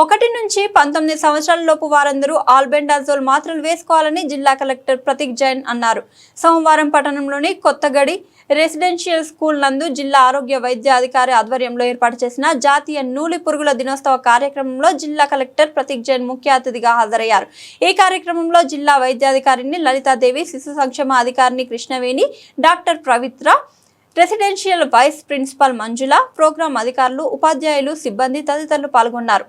ఒకటి నుంచి పంతొమ్మిది సంవత్సరాల లోపు వారందరూ ఆల్బెండాజోల్ మాత్రలు వేసుకోవాలని జిల్లా కలెక్టర్ ప్రతీక్ జైన్ అన్నారు. సోమవారం పట్టణంలోని కొత్తగడి రెసిడెన్షియల్ స్కూల్ నందు జిల్లా ఆరోగ్య వైద్య అధికారి ఆధ్వర్యంలో ఏర్పాటు చేసిన జాతీయ నూలి పురుగుల దినోత్సవ కార్యక్రమంలో జిల్లా కలెక్టర్ ప్రతీక్ జైన్ ముఖ్య అతిథిగా హాజరయ్యారు. ఈ కార్యక్రమంలో జిల్లా వైద్యాధికారిని లలితాదేవి శిశు సంక్షేమ అధికారిని Krishnaveni doctor Pavitra residential vice principal Manjula programme అధికారులు ఉపాధ్యాయులు సిబ్బంది తదితరులు పాల్గొన్నారు.